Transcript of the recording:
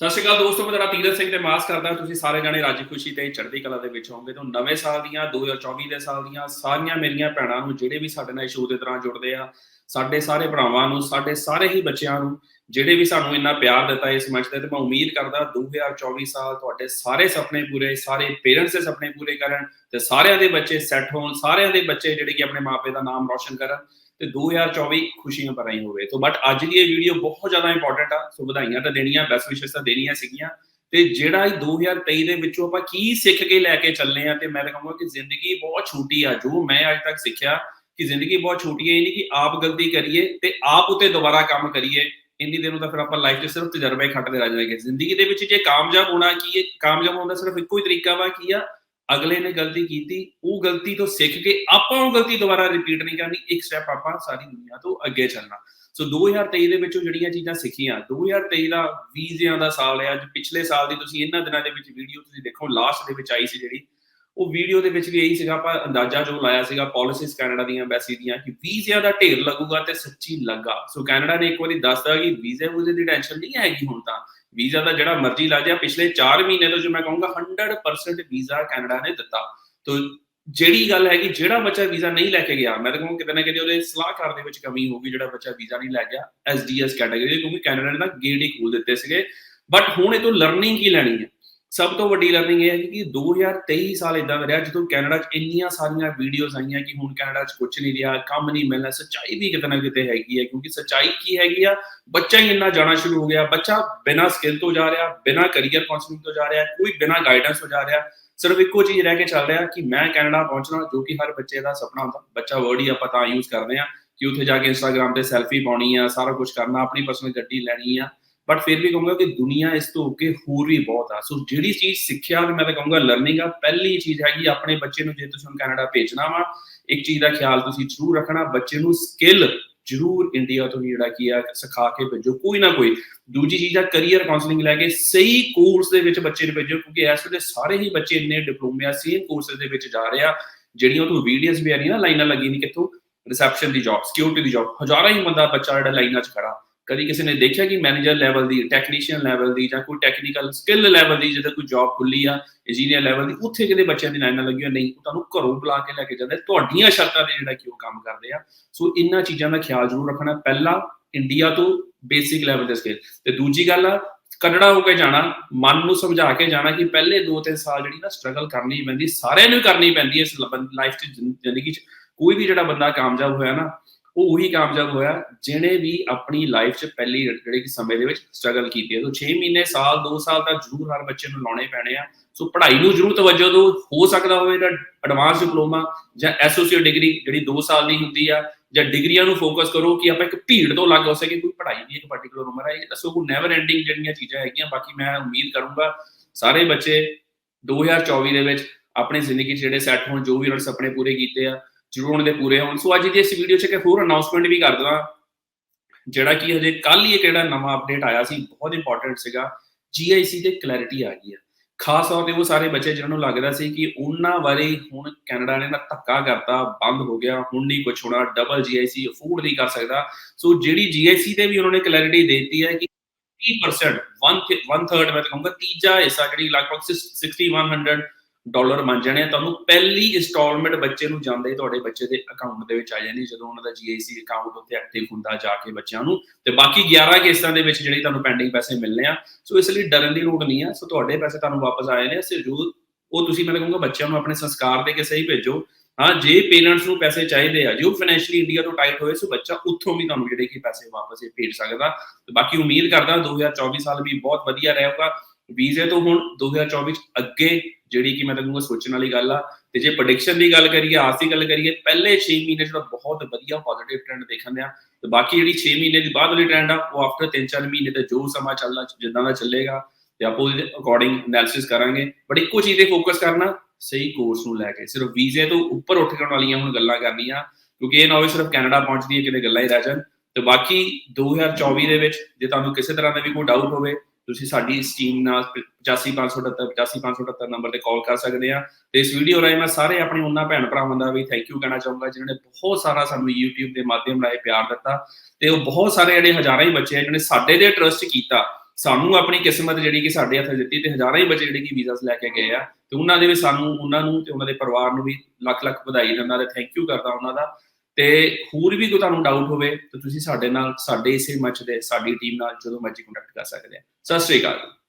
ਸਤਿ ਸ਼੍ਰੀ ਅਕਾਲ ਦੋਸਤੋ, ਮੈਂ ਤੁਹਾਡਾ ਤੀਰਥ ਸਿੰਘ ਤੇ ਮਾਸ ਕਰਦਾ। ਤੁਸੀਂ ਸਾਰੇ ਜਾਣੇ ਰਾਜੀ ਖੁਸ਼ੀ ਤੇ ਚੜ੍ਹਦੀ ਕਲਾ ਦੇ ਵਿੱਚ ਹੋਵੋਗੇ ਤੋਂ ਨਵੇਂ ਸਾਲ ਦੀਆਂ 2024 ਦੇ ਸਾਲ ਦੀਆਂ ਸਾਰੀਆਂ ਮੇਰੀਆਂ ਭੈਣਾਂ ਨੂੰ ਜਿਹੜੇ ਵੀ ਸਾਡੇ ਨਾਲ ਸ਼ੋਅ ਦੇ ਤਰ੍ਹਾਂ ਜੁੜਦੇ ਆ, ਸਾਡੇ ਸਾਰੇ ਭਰਾਵਾਂ ਨੂੰ, ਸਾਡੇ ਸਾਰੇ ਹੀ ਬੱਚਿਆਂ ਨੂੰ, ਜਿਹੜੇ ਵੀ ਸਾਨੂੰ ਇੰਨਾ ਪਿਆਰ ਦਿੱਤਾ ਇਸ ਮੰਚ ਤੇ ਤੇ ਮੈਂ ਉਮੀਦ ਕਰਦਾ 2024 ਸਾਲ ਤੁਹਾਡੇ ਸਾਰੇ ਸੁਪਨੇ ਪੂਰੇ, ਸਾਰੇ ਪੇਰੈਂਟਸ ਦੇ ਸੁਪਨੇ ਪੂਰੇ ਕਰਨ ਤੇ ਸਾਰਿਆਂ ਦੇ ਬੱਚੇ ਸੈੱਟ ਹੋਣ, ਸਾਰਿਆਂ ਦੇ ਬੱਚੇ ਜਿਹੜੇ ਕਿ ਆਪਣੇ ਮਾਪੇ ਦਾ ਨਾਮ ਰੌਸ਼ਨ ਕਰਨ। ਤੇ 2024 ਖੁਸ਼ੀਆਂ ਭਰਾ ਹੋਵੇ ਤੋਂ ਬਟ ਅੱਜ ਦੀ ਇਹ ਵੀਡੀਓ ਬਹੁਤ ਜ਼ਿਆਦਾ ਇੰਪੋਰਟੈਂਟ ਆ, ਸੋ ਵਧਾਈਆਂ ਤਾਂ ਦੇਣੀਆਂ ਬੈਸਟ ਵਿਸ਼ੇਸ ਤਾਂ ਦੇਣੀਆਂ ਸੀਗੀਆਂ। ਤੇ ਜਿਹੜਾ ਇਹ 2023 ਦੇ ਵਿੱਚੋਂ ਆਪਾਂ ਕੀ ਸਿੱਖ ਕੇ ਲੈ ਕੇ ਚੱਲੇ ਆ, ਤੇ ਮੈਂ ਤਾਂ ਕਹਾਂਗਾ ਕਿ ਜ਼ਿੰਦਗੀ ਬਹੁਤ ਛੋਟੀ ਆ, ਜੋ ਮੈਂ ਅੱਜ ਤੱਕ ਸਿੱਖਿਆ, ਕਿ ਜ਼ਿੰਦਗੀ ਬਹੁਤ ਛੋਟੀ ਹੈ ਇਹ ਨਹੀਂ ਕਿ ਆਪ ਗਲਤੀ ਕਰੀਏ ਤੇ ਆਪ ਉਤੇ ਦੁਬਾਰਾ ਕੰਮ ਕਰੀਏ। ਇੰਨੀ ਦੇਰ ਨੂੰ ਤਾਂ ਫਿਰ ਆਪਾਂ ਲਾਈਫ 'ਚ ਸਿਰਫ ਤਜਰਬੇ ਖੱਟਦੇ ਰਹਿ ਜਾਵਾਂਗੇ ਜ਼ਿੰਦਗੀ ਦੇ ਵਿੱਚ ਜੇ ਕਾਮਯਾਬ ਹੋਣਾ ਕੀ ਹੈ, ਕਾਮਯਾਬ ਹੋਣ ਦਾ ਸਿਰਫ ਇੱਕੋ ਹੀ ਤਰੀਕਾ ਵਾ ਕੀ ਆ ਅਗਲੇ ਨੇ ਗਲਤੀ ਕੀਤੀ, ਉਹ ਗਲਤੀ ਤੋਂ ਸਿੱਖ ਕੇ ਆਪਾਂ ਉਹ ਗਲਤੀ ਦੁਬਾਰਾ ਰਿਪੀਟ ਨਹੀਂ ਕਰਨੀ, ਇੱਕ ਸਟੈਪ ਆਪਾਂ ਸਾਰੀ ਦੁਨੀਆ ਤੋਂ ਅੱਗੇ ਚੱਲਣਾ। ਸੋ 2023 ਦੇ ਵਿੱਚੋਂ ਜਿਹੜੀਆਂ ਚੀਜ਼ਾਂ ਸਿੱਖੀਆਂ 2023 ਦਾ ਵੀਜ਼ਿਆਂ ਦਾ ਸਾਲ ਹੈ, ਅੱਜ ਪਿਛਲੇ ਸਾਲ ਦੀ ਤੁਸੀਂ ਇਹਨਾਂ ਦਿਨਾਂ ਦੇ ਵਿੱਚ ਵੀਡੀਓ ਤੁਸੀਂ ਦੇਖੋ ਲਾਸਟ ਦੇ ਵਿੱਚ ਆਈ ਸੀ ਜਿਹੜੀ। ਉਹ ਵੀਡੀਓ ਦੇ ਵਿੱਚ ਵੀ ਇਹੀ ਸੀਗਾ, ਆਪਾਂ ਅੰਦਾਜ਼ਾ ਜੋ ਲਾਇਆ ਸੀਗਾ ਪਾਲਿਸੀਜ਼ ਕੈਨੇਡਾ ਦੀਆਂ ਐਮਬੈਸੀ ਦੀਆਂ, ਕਿ ਵੀਜ਼ਿਆਂ ਦਾ ਢੇਰ ਲੱਗੂਗਾ ਤੇ ਸੱਚੀ ਲੱਗਾ। ਸੋ ਕੈਨੇਡਾ ਨੇ ਇੱਕ ਵਾਰੀ ਦੱਸਦਾ ਕਿ ਵੀਜ਼ੇ ਵੂਜ਼ੇ ਦੀ ਟੈਨਸ਼ਨ ਨਹੀਂ ਹੈਗੀ ਹੁਣ ਤਾਂ। ਵੀਜ਼ਾ ਦਾ ਜਿਹੜਾ ਮਰਜ਼ੀ ਲੱਗ ਜਾ, ਪਿਛਲੇ 4 ਮਹੀਨੇ ਤੋਂ ਜੋ ਮੈਂ ਕਹੂੰਗਾ 100% ਵੀਜ਼ਾ ਕੈਨੇਡਾ ਨੇ ਦਿੱਤਾ। ਤੋਂ ਜਿਹੜੀ ਗੱਲ ਹੈ ਕਿ ਜਿਹੜਾ ਬੱਚਾ ਵੀਜ਼ਾ ਨਹੀਂ ਲੈ ਕੇ ਗਿਆ, ਮੈਂ ਤਾਂ ਕਹੂੰ ਕਿਤੇ ਨਾ ਕਿਤੇ ਉਹਦੇ ਸਲਾਹਕਾਰ ਦੇ ਵਿੱਚ ਕਮੀ ਹੋ ਗਈ ਜਿਹੜਾ ਬੱਚਾ ਵੀਜ਼ਾ ਨਹੀਂ ਲੈ ਗਿਆ ਐਸਡੀਐਸ ਕੈਟਾਗਰੀ ਕਿਉਂਕਿ ਕੈਨੇਡਾ ਨੇ ਤਾਂ ਗੇਟ ਹੀ ਖੋਲ ਦਿੱਤੇ ਸੀਗੇ। ਬਟ ਹੁਣ ਇਹ ਤੋਂ ਲਰਨਿੰਗ ਕੀ ਲੈਣੀ ਹੈ? ਸਭ ਤੋਂ ਵੱਡੀ ਲਰਨਿੰਗ ਇਹ ਹੈ ਕਿ 2023 ਸਾਲ ਇਦਾਂ ਦਾ ਰਿਹਾ ਜਦੋਂ ਕੈਨੇਡਾ 'ਚ ਇੰਨੀਆਂ ਸਾਰੀਆਂ ਵੀਡੀਓਜ਼ ਆਈਆਂ ਕਿ ਹੁਣ ਕੈਨੇਡਾ 'ਚ ਕੁਝ ਨਹੀਂ ਰਿਹਾ, ਕੰਮ ਨਹੀਂ ਮਿਲਣਾ, ਸੱਚਾਈ ਵੀ ਕਿਤੇ ਨਾ ਕਿਤੇ ਹੈਗੀ ਹੈ ਕਿਉਂਕਿ ਸੱਚਾਈ ਕੀ ਹੈਗੀ ਆ, ਬੱਚਾ ਹੀ ਇੰਨਾ ਜਾਣਾ ਸ਼ੁਰੂ ਹੋ ਗਿਆ, ਬੱਚਾ ਬਿਨਾਂ ਸਕਿੱਲ ਤੋਂ ਜਾ ਰਿਹਾ, ਬਿਨਾਂ ਕੈਰੀਅਰ ਕਾਉਂਸਲਿੰਗ ਤੋਂ ਜਾ ਰਿਹਾ, ਕੋਈ ਬਿਨਾਂ ਗਾਈਡੈਂਸ ਤੋਂ ਜਾ ਰਿਹਾ, ਸਿਰਫ ਇੱਕੋ ਚੀਜ਼ ਰਹਿ ਕੇ ਚੱਲ ਰਿਹਾ ਕਿ ਮੈਂ ਕੈਨੇਡਾ ਪਹੁੰਚਣਾ ਜੋ ਕਿ ਹਰ ਬੱਚੇ ਦਾ ਸੁਪਨਾ ਹੁੰਦਾ, ਬੱਚਾ ਵਰਡ ਹੀ ਆਪਾਂ ਤਾਂ ਯੂਜ਼ ਕਰਦੇ ਆ ਕਿ ਉੱਥੇ ਜਾ ਕੇ ਇੰਸਟਾਗ੍ਰam ਤੇ ਸੈਲਫੀ ਪਾਉਣੀ ਆ, ਸਾਰਾ ਕੁਝ ਕਰਨਾ, ਆਪਣੀ ਪਰਸਨਲ ਗੱਡੀ ਲੈਣੀ ਆ। ਬਟ ਫਿਰ ਵੀ ਕਹੂੰਗਾ ਕਿ ਦੁਨੀਆ ਇਸ ਤੋਂ ਅੱਗੇ ਹੋਰ ਵੀ ਬਹੁਤ ਆ ਸੋ ਜਿਹੜੀ ਚੀਜ਼ ਸਿੱਖਿਆ ਵੀ ਮੈਂ ਤਾਂ ਕਹੂੰਗਾ ਲਰਨਿੰਗ ਆ ਪਹਿਲੀ ਚੀਜ਼ ਹੈਗੀ ਆਪਣੇ ਬੱਚੇ ਨੂੰ ਜੇ ਤੁਸੀਂ ਹੁਣ ਕੈਨੇਡਾ ਭੇਜਣਾ ਵਾ ਇੱਕ ਚੀਜ਼ ਦਾ ਖਿਆਲ ਤੁਸੀਂ ਜ਼ਰੂਰ ਰੱਖਣਾ ਬੱਚੇ ਨੂੰ ਸਕਿੱਲ ਜ਼ਰੂਰ ਇੰਡੀਆ ਤੋਂ ਜਿਹੜਾ ਕੀ ਆ ਸਿਖਾ ਕੇ ਭੇਜੋ ਕੋਈ ਨਾ ਕੋਈ ਦੂਜੀ ਚੀਜ਼ ਆ ਕੈਰੀਅਰ ਕਾਉਂਸਲਿੰਗ ਲੈ ਕੇ ਸਹੀ ਕੋਰਸ ਦੇ ਵਿੱਚ ਬੱਚੇ ਨੂੰ ਭੇਜੋ ਕਿਉਂਕਿ ਇਸ ਵੇਲੇ ਸਾਰੇ ਹੀ ਬੱਚੇ ਇੰਨੇ ਡਿਪਲੋਮੇ ਸੇਮ ਕੋਰਸਸ ਦੇ ਵਿੱਚ ਜਾ ਰਹੇ ਆ ਜਿਹੜੀਆਂ ਤੋਂ ਵੀਡੀਓਜ਼ ਵੀ ਆ ਰਹੀਆਂ ਲਾਈਨਾਂ ਲੱਗੀ ਨਹੀਂ ਕਿੱਥੋਂ ਰਿਸੈਪਸ਼ਨ ਦੀ ਜੌਬ ਸਿਕਿਉਰਿਟੀ ਦੀ ਜੌਬ ਹਜ਼ਾਰਾਂ ਹੀ ਬੰਦਾ ਬੱਚਾ ਜਿਹੜਾ ਲਾਈਨਾਂ 'ਚ ਖੜਾ ਕਦੀ ਕਿਸੇ ਨੇ ਦੇਖਿਆ ਕਿ ਮੈਨੇਜਰ ਲੈਵਲ ਦੀ ਟੈਕਨੀਸ਼ੀਅਨ ਲੈਵਲ ਦੀ ਜਾਂ ਕੋਈ ਟੈਕਨੀਕਲ ਸਕਿੱਲ ਲੈਵਲ ਦੀ, ਜਿਹਦਾ ਕੋਈ ਜੌਬ ਖੁੱਲੀ ਆ ਇੰਜੀਨੀਅਰ ਲੈਵਲ ਦੀ, ਉੱਥੇ ਕਿਤੇ ਬੱਚਿਆਂ ਦੀ ਲਾਈਨਾਂ ਲੱਗੀਆਂ ਨਹੀਂ, ਉਹ ਤੁਹਾਨੂੰ ਘਰੋਂ ਬੁਲਾ ਕੇ ਲੈ ਕੇ ਜਾਂਦੇ ਤੁਹਾਡੀਆਂ ਸ਼ਰਤਾਂ ਤੇ ਜਿਹੜਾ ਕਿ ਉਹ ਕੰਮ ਕਰਦੇ ਆ। ਸੋ ਇਹਨਾਂ ਚੀਜ਼ਾਂ ਦਾ ਖਿਆਲ ਜ਼ਰੂਰ ਰੱਖਣਾ, ਪਹਿਲਾ ਇੰਡੀਆ ਤੋਂ ਬੇਸਿਕ ਲੈਵਲ ਦੇ ਸਕਿੱਲ ਤੇ ਦੂਜੀ ਗੱਲ ਆ, ਕਨੜਾ ਹੋ ਕੇ ਜਾਣਾ, ਮਨ ਨੂੰ ਸਮਝਾ ਕੇ ਜਾਣਾ ਕਿ ਪਹਿਲੇ 2-3 ਸਾਲ ਜਿਹੜੀ ਨਾ ਸਟਰਗਲ ਕਰਨੀ ਪੈਂਦੀ, ਸਾਰਿਆਂ ਨੂੰ ਕਰਨੀ ਪੈਂਦੀ ਹੈ ਇਸ ਲਾਈਫ 'ਚ ਜ਼ਿੰਦਗੀ 'ਚ। ਕੋਈ ਵੀ ਜਿਹੜਾ ਬੰਦਾ ਕਾਮਯਾਬ ਹੋਇਆ ਨਾ ਉਹ ਉਹੀ ਕਾਮਯਾਬ ਹੋਇਆ ਜਿਹਨੇ ਵੀ ਆਪਣੀ ਲਾਈਫ 'ਚ ਪਹਿਲੀ ਜਿਹੜੇ ਕਿ ਸਮੇਂ ਦੇ ਵਿੱਚ ਸਟਰਗਲ ਕੀਤੀ ਹੈ। ਤੋਂ 6 ਮਹੀਨੇ, ਸਾਲ 2 ਸਾਲ ਤਾਂ ਜ਼ਰੂਰ ਹਰ ਬੱਚੇ ਨੂੰ ਲਾਉਣੇ ਪੈਣੇ ਆ। ਸੋ ਪੜ੍ਹਾਈ ਨੂੰ ਜ਼ਰੂਰ ਤਵੱਜੋ ਦਿਓ। ਹੋ ਸਕਦਾ ਹੋਵੇ ਤਾਂ ਐਡਵਾਂਸ ਡਿਪਲੋਮਾ ਜਾਂ ਐਸੋਸੀਏਟ ਡਿਗਰੀ ਜਿਹੜੀ 2 ਸਾਲ ਦੀ ਹੁੰਦੀ ਆ ਜਾਂ ਡਿਗਰੀਆਂ ਨੂੰ ਫੋਕਸ ਕਰੋ ਕਿ ਆਪਾਂ ਇੱਕ ਭੀੜ ਤੋਂ ਲੱਗ ਹੋ ਸਕੇ ਕੋਈ ਪੜ੍ਹਾਈ ਦੀ ਇੱਕ ਪਾਰਟਿਕੂਲਰ ਉਮਰ ਹੈ ਇਹ ਸੋ ਕੋ ਨੈਵਰ ਐਂਡਿੰਗ ਜਿਹੜੀਆਂ ਚੀਜ਼ਾਂ ਹੈਗੀਆਂ। ਬਾਕੀ ਮੈਂ ਉਮੀਦ ਕਰੂੰਗਾ ਸਾਰੇ ਬੱਚੇ 2024 ਦੇ ਵਿੱਚ ਆਪਣੀ ਜ਼ਿੰਦਗੀ 'ਚ ਜਿਹੜੇ ਸੈੱਟ ਹੋਣ, ਜੋ ਵੀ ਉਹਨਾਂ ਨੇ ਸੁਪਨੇ ਪੂਰੇ ਕੀਤੇ ਆ ਜ਼ਰੂਰ ਉਹਨਾਂ ਦੇ ਪੂਰੇ ਹੋਣ। ਸੋ ਅੱਜ ਦੀ ਇਸ ਵੀਡੀਓ 'ਚ ਇੱਕ ਹੋਰ ਅਨਾਉਂਸਮੈਂਟ ਵੀ ਕਰ ਦਵਾਂ, ਜਿਹੜਾ ਕਿ ਹਜੇ ਕੱਲ ਹੀ ਕਿਹੜਾ ਨਵਾਂ ਅਪਡੇਟ ਆਇਆ ਸੀ, ਬਹੁਤ ਇੰਪੋਰਟੈਂਟ ਸੀਗਾ GIC ਤੇ ਕਲੈਰਿਟੀ ਆ ਗਈ ਹੈ ਖਾਸ ਤੌਰ ਤੇ ਉਹ ਸਾਰੇ ਬੱਚੇ ਜਿਹਨਾਂ ਨੂੰ ਲੱਗਦਾ ਸੀ ਕਿ ਉਹਨਾਂ ਬਾਰੇ ਹੁਣ ਕੈਨੇਡਾ ਨੇ ਨਾ ਧੱਕਾ ਕਰਤਾ, ਬੰਦ ਹੋ ਗਿਆ, ਹੁਣ ਨਹੀਂ ਕੁਝ ਹੋਣਾ ਡਬਲ GIC ਅਫੋਰਡ ਨਹੀਂ ਕਰ ਸਕਦਾ। ਸੋ ਜਿਹੜੀ GIC ਤੇ ਵੀ ਉਹਨਾਂ ਨੇ ਕਲੈਰਿਟੀ ਦਿੱਤੀ ਹੈ ਕਿ 30% 1 1 ਥਰਡ ਮੈਂ ਕਹੂੰਗਾ ਤੀਜਾ ਹਿੱਸਾ, ਜਿਹੜੀ ਲਗਭਗ 6100 ਡਾਲਰ ਬਣ ਜਾਣੇ ਤੁਹਾਨੂੰ ਪਹਿਲੀ ਇਨਸਟਾਲਮੈਂਟ ਬੱਚੇ ਨੂੰ ਜਾਂਦੇ ਤੁਹਾਡੇ ਬੱਚੇ ਦੇ ਅਕਾਊਂਟ ਦੇ ਵਿੱਚ ਆ ਜਾਂਦੀ ਜਦੋਂ ਉਹਨਾਂ ਦਾ GIC ਅਕਾਊਂਟ ਉੱਤੇ ਐਕਟਿਵ ਹੁੰਦਾ ਜਾ ਕੇ ਬੱਚਿਆਂ ਨੂੰ। ਤੇ ਬਾਕੀ 11 ਕਿਸ਼ਤਾਂ ਦੇ ਵਿੱਚ ਜਿਹੜੇ ਤੁਹਾਨੂੰ ਪੈਂਡਿੰਗ ਪੈਸੇ ਮਿਲਨੇ ਆ। ਸੋ ਇਸ ਲਈ ਡਰਨ ਦੀ ਲੋੜ ਨਹੀਂ ਆ। ਸੋ ਤੁਹਾਡੇ ਪੈਸੇ ਤੁਹਾਨੂੰ ਵਾਪਸ ਆਏ ਨੇ ਸਿਰਜੂ ਉਹ ਤੁਸੀਂ, ਮੈਂ ਕਹੂੰਗਾ, ਬੱਚਿਆਂ ਨੂੰ ਆਪਣੇ ਸੰਸਕਾਰ ਦੇ ਕੇ ਸਹੀ ਭੇਜੋ। ਹਾਂ, ਜੇ ਪੇਰੈਂਟਸ ਨੂੰ ਪੈਸੇ ਚਾਹੀਦੇ ਆ, ਜੋ ਫਾਈਨੈਂਸ਼ੀਅਲੀ ਇੰਡੀਆ ਤੋਂ ਟਾਈਟ ਹੋਏ, ਸੋ ਬੱਚਾ ਉੱਥੋਂ ਵੀ ਤੁਹਾਨੂੰ ਜਿਹੜੇ ਕਿ ਪੈਸੇ ਵਾਪਸ ਇਹ ਭੇਜ ਸਕਦਾ। ਤੇ ਬਾਕੀ ਉਮੀਦ ਕਰਦਾ 2024 ਸਾਲ ਵੀ ਬਹੁਤ ਵਧੀਆ ਰਹੇਗਾ। ਵੀਜ਼ੇ ਤੋਂ ਹੁਣ 2024 ਅੱਗੇ ਜਿਹੜੀ ਕਿ ਮੈਂ ਤਾਂ ਕਹੂੰਗਾ ਸੋਚਣ ਵਾਲੀ ਗੱਲ ਆ, ਤੇ ਜੇ ਪ੍ਰੈਡਿਕਸ਼ਨ ਦੀ ਗੱਲ ਕਰੀਏ, ਆਸ ਦੀ ਗੱਲ ਕਰੀਏ, ਪਹਿਲੇ 6 ਮਹੀਨੇ ਜਿਹੜਾ ਬਹੁਤ ਵਧੀਆ ਪੋਜ਼ਿਟਿਵ ਟ੍ਰੈਂਡ ਦੇਖਣ ਆ ਤੇ ਬਾਕੀ ਜਿਹੜੀ 6 ਮਹੀਨੇ ਦੀ ਬਾਅਦ ਵਾਲੀ ਟ੍ਰੈਂਡ ਆ, ਉਹ ਆਫਟਰ 3-4 ਮਹੀਨੇ ਤੇ ਜੋ ਸਮਾਂ ਚੱਲਣਾ, ਜਿੱਦਾਂ ਦਾ ਚੱਲੇਗਾ, ਤੇ ਆਪਾਂ ਉਹਦੇ ਅਕੋਰਡਿੰਗ ਐਨਾਲਿਸਿਸ ਕਰਾਂਗੇ। ਬਟ ਇੱਕੋ ਚੀਜ਼ ਤੇ ਫੋਕਸ ਕਰਨਾ, ਸਹੀ ਕੋਰਸ ਨੂੰ ਲੈ ਕੇ, ਸਿਰਫ ਵੀਜ਼ੇ ਤੋਂ ਉੱਪਰ ਉੱਠ ਕੇ ਵਾਲੀਆਂ ਹੁਣ ਗੱਲਾਂ ਕਰਨੀਆਂ, ਕਿਉਂਕਿ ਇਹ ਨਾ ਹੋਵੇ ਸਿਰਫ ਕੈਨੇਡਾ ਪਹੁੰਚਦੀ ਹੈ ਕਿਤੇ ਗੱਲਾਂ ਹੀ ਰਹਿ ਜਾਣ, ਤੇ ਬਾਕੀ 2024 ਦੇ ਵਿੱਚ, ਜੇ ਤੁਹਾਨੂੰ ਕਿਸੇ ਤਰ੍ਹਾਂ ਦਾ ਵੀ ਕੋਈ ਡਾਊਟ ਹੋਵੇ ਤੁਸੀਂ ਸਾਡੀ ਇਸ ਟੀਮ ਨਾਲ 85578 85578 ਨੰਬਰ ਤੇ ਕਾਲ ਕਰ ਸਕਦੇ ਆ ਤੇ ਇਸ ਵੀਡੀਓ ਰਾਹੀਂ ਮੈਂ ਸਾਰੇ ਆਪਣੇ ਉਹਨਾਂ ਭੈਣ ਭਰਾਵਾਂ ਦਾ ਵੀ ਥੈਂਕ ਯੂ ਕਹਿਣਾ ਚਾਹੂੰਗਾ, ਜਿਨ੍ਹਾਂ ਨੇ ਬਹੁਤ ਸਾਰਾ ਸਾਨੂੰ YouTube ਦੇ ਮਾਧਿਅਮ ਰਾਹੀਂ ਪਿਆਰ ਦਿੱਤਾ। ਤੇ ਉਹ ਬਹੁਤ ਸਾਰੇ ਜਿਹੜੇ ਹਜ਼ਾਰਾਂ ਹੀ ਬੱਚੇ ਆ ਜਿਹਨੇ ਸਾਡੇ ਦੇ ਟਰਸਟ ਕੀਤਾ। ਸਾਨੂੰ ਆਪਣੀ ਕਿਸਮਤ ਜਿਹੜੀ ਕਿ ਸਾਡੇ ਹੱਥ ਦਿੱਤੀ ਤੇ ਹਜ਼ਾਰਾਂ ਹੀ ਬੱਚੇ ਜਿਹੜੇ ਕਿ ਵੀਜ਼ਾਸ ਲੈ ਕੇ ਗਏ ਆ। ਤੇ ਉਹਨਾਂ ਦੇ ਵੀ ਸਾਨੂੰ, ਉਹਨਾਂ ਨੂੰ ਤੇ ਉਹਨਾਂ ਦੇ ਪਰਿਵਾਰ ਨੂੰ ਵੀ ਲੱਖ ਲੱਖ ਵਧਾਈ ਦਿੰਦਾ ਤੇ ਥੈਂਕ ਯੂ ਕਰਦਾ ਉਹਨਾਂ ਦਾ। ਤੇ ਹੋਰ ਵੀ ਕੋਈ ਤੁਹਾਨੂੰ ਡਾਊਟ ਹੋਵੇ, ਤਾਂ ਤੁਸੀਂ ਸਾਡੇ ਨਾਲ, ਸਾਡੇ ਇਸੇ ਮੱਚ ਦੇ, ਸਾਡੀ ਟੀਮ ਨਾਲ ਜਦੋਂ ਮਰਜ਼ੀ ਕੰਟੈਕਟ ਕਰ ਸਕਦੇ ਆ। ਸਤਿ ਸ਼੍ਰੀ ਅਕਾਲ।